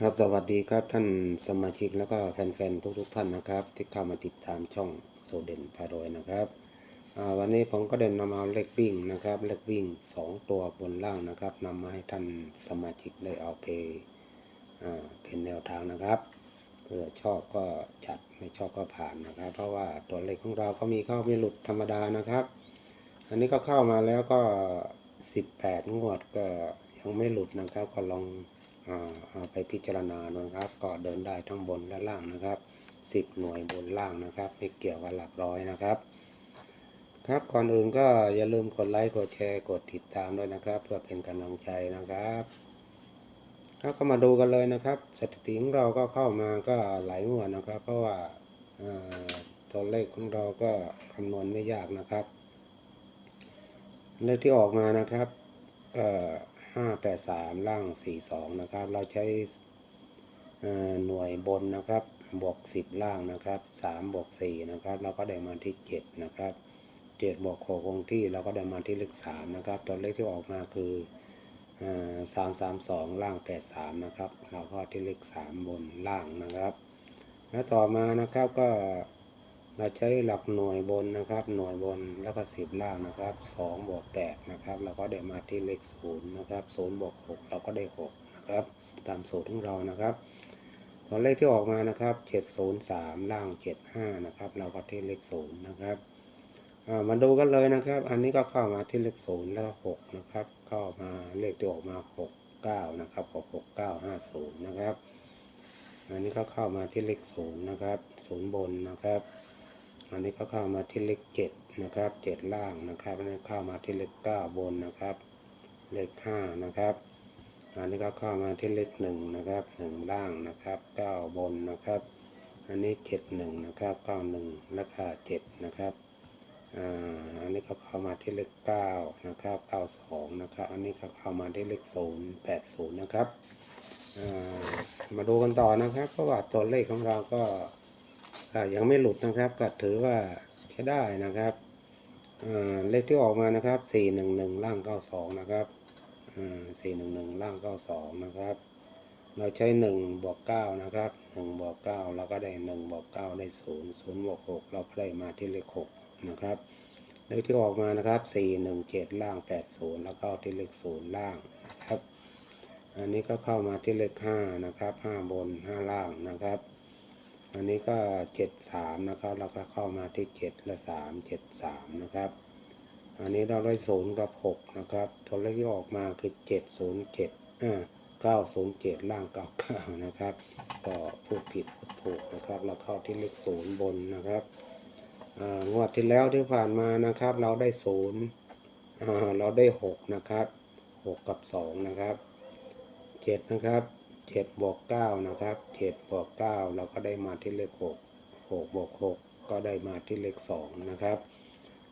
ครับสวัสดีครับท่านสมาชิกแล้วก็แฟนๆทุกๆท่านนะครับ ที่เข้ามาติดตามช่องโซเดนพารวยนะครับวันนี้ผมก็เดินนำเอาเลขวิ่งนะครับเลขวิ่ง 2 ตัวบนล่างนะครับนำมาให้ท่านสมาชิกได้เอาไปเป็นแนวทางนะครับเพื่อชอบก็จัดไม่ชอบก็ผ่านนะครับ เพราะว่าตัวเลขของเราก็มีเข้ามีหลุดธรรมดานะครับ อันนี้ก็เข้ามาแล้วก็ 18 งวดก็ยังไม่หลุดนะครับก็ลอง เอาไปพิจารณานะครับ ก็เดินได้ทั้งบนและล่างนะครับสิบหน่วยบนล่างนะครับ ไม่เกี่ยวกับหลักร้อยนะครับ ครับก่อนอื่นก็อย่าลืมกดไลค์กดแชร์กดติดตามด้วยนะครับ เพื่อเป็นกำลังใจนะครับครับก็มาดูกันเลยนะครับสถิติของเราก็เข้ามาก็หลายงวดนะครับ เพราะว่าอ่าตัวเลขของเราก็คำนวณไม่ยากนะครับเลขที่ออกมานะครับเอ่อ ห้าแปดสามล่างสี่สองนะครับ เราใช้หน่วยบนนะครับ บวกสิบล่างนะครับสามบวกสี่นะครับ เราก็ได้มาที่เจ็ดนะครับเจ็ดบวกหกคงที่เราก็ได้มาที่เลขสามนะครับ ตัวเลขที่ออกมาคือสามสามสองล่างแปดสามนะครับ เราก็ที่เลขสามบนล่างนะครับ แล้วต่อมานะครับก็ เราใช้หลักหน่วยบนนะครับ หน่วยบนแล้วก็สิบล่างนะครับสองบวกแปดนะครับ เราก็ได้มาที่เลขศูนย์นะครับศูนย์บวกหกเราก็ได้หกนะครับ ตามสูตรของเรานะครับตัวเลขที่ออกมานะครับเจ็ดศูนย์สามล่างเจ็ดห้านะครับ เราก็ที่เลขศูนย์นะครับมาดูกันเลยนะครับ อันนี้ก็เข้ามาที่เลขศูนย์แล้วหกนะครับเข้ามาเลขที่ออกมาหกเก้านะครับหกหกเก้าห้าศูนย์นะครับ อันนี้ก็เข้ามาที่เลขศูนย์นะครับศูนย์บนนะครับ อันนี้ก็เข้ามาที่เลขเจ็ดนะครับเจ็ดล่างนะครับอันนี้เข้ามาที่เลขเก้าบนนะครับ เลขห้านะครับอันนี้ก็เข้ามาที่เลขหนึ่งนะครับหนึ่งล่างนะครับเก้าบนนะครับ อันนี้เจ็ดหนึ่งนะครับเก้าหนึ่งแล้วก็เจ็ดนะครับอ่าอันนี้ก็เข้ามาที่เลขเก้านะครับเก้าสองนะครับอันนี้ก็เข้ามาที่เลขศูนย์แปดศูนย์นะครับอ่ามาดูกันต่อนะครับเพราะว่าตัวเลขของเราก็ ยังไม่หลุดนะครับก็ถือว่าใช้ได้นะครับเลขที่ออกมานะครับสี่หนึ่งหนึ่งล่างเก้าสองนะครับสี่หนึ่งหนึ่งล่างเก้าสองนะครับ เราใช้หนึ่งบวกเก้านะครับหนึ่งบวกเก้าเราก็ได้หนึ่งบวกเก้าได้ศูนย์ศูนย์บวกหกเราก็ได้มาที่เลขหกนะครับ เลขที่ออกมานะครับสี่หนึ่งเจ็ดล่างแปดศูนย์แล้วก็ที่เลขศูนย์ล่างนะครับ อันนี้ก็เข้ามาที่เลขห้านะครับห้าบนห้าล่างนะครับ อันนี้ก็เจ็ดสามนะครับ เราก็เข้ามาที่เจ็ดและสามเจ็ดสามนะครับ อันนี้เราได้ศูนย์กับหกนะครับ ตัวเลขที่ออกมาคือเจ็ดศูนย์เจ็ดอ่าเก้าศูนย์เจ็ดล่างเก้าเก้านะครับ ก็พูดผิดพูดถูกนะครับ เราเข้าที่เลขศูนย์บนนะครับอ่างวดที่แล้วที่ผ่านมานะครับ เราได้ศูนย์อ่าเราได้หกนะครับหกกับสองนะครับเจ็ดนะครับ เจ็ดบวกเก้านะครับเจ็ดบวกเก้าเราก็ได้มาที่เลขหกหกบวกหกก็ได้มาที่เลขสองนะครับ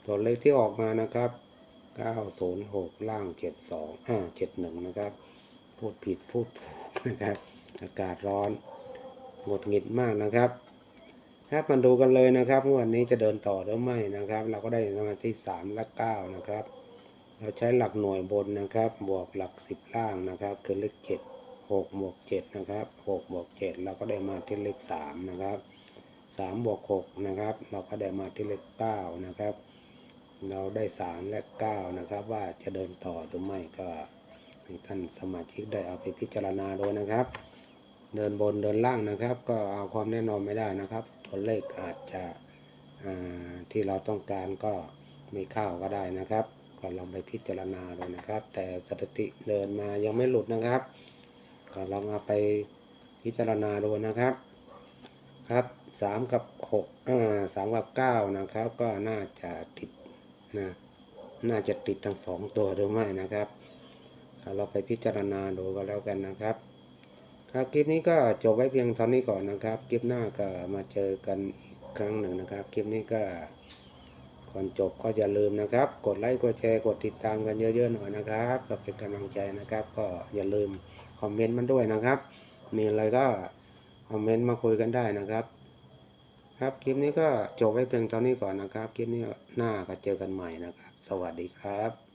ตัวเลขที่ออกมานะครับเก้าศูนย์หกล่างเจ็ดสองอ่าเจ็ดหนึ่งนะครับ พูดผิดพูดถูกนะครับ อากาศร้อนหงดหงิดมากนะครับครับมาดูกันเลยนะครับวันนี้จะเดินต่อหรือไม่นะครับ เราก็ได้สมาที่สามและเก้านะครับ เราใช้หลักหน่วยบนนะครับ บวกหลักสิบล่างนะครับ คือเลขเจ็ด หกบวกเจ็ดนะครับหกบวกเจ็ดเราก็ได้มาที่เลขสามนะครับสามบวกหกนะครับ เราก็ได้มาที่เลขเก้านะครับ เราได้สามและเก้านะครับ ว่าจะเดินต่อหรือไม่ก็ให้ท่านสมาชิกได้เอาไปพิจารณาดูนะครับ เดินบนเดินล่างนะครับ ก็เอาความแน่นอนไม่ได้นะครับตัวเลขอาจจะที่เราต้องการก็ไม่เข้าก็ได้นะครับก็ลองไปพิจารณาดูนะครับ แต่สถิติเดินมายังไม่หลุดนะครับ ก็ลองเอาไปพิจารณาดูนะครับครับสามกับหกอ่าสามกับเก้านะครับ ก็น่าจะติดนะน่าจะติดทั้งสองตัวหรือไม่นะครับเราไปพิจารณาดูก็แล้วกันนะครับ ครับคลิปนี้ก็จบไว้เพียงเท่านี้ก่อนนะครับ คลิปหน้าก็มาเจอกันอีกครั้งหนึ่งนะครับ คลิปนี้ก็ก่อนจบก็อย่าลืมนะครับ กดไลค์กดแชร์กดติดตามกันเยอะๆหน่อยนะครับก็เป็นกำลังใจนะครับ ก็อย่าลืม คอมเมนต์มันด้วยนะครับ มีอะไรก็คอมเมนต์มาคุยกันได้นะครับ ครับคลิปนี้ก็จบไว้เพียงเท่านี้ก่อนนะครับ คลิปนี้หน้าก็เจอกันใหม่นะครับ สวัสดีครับ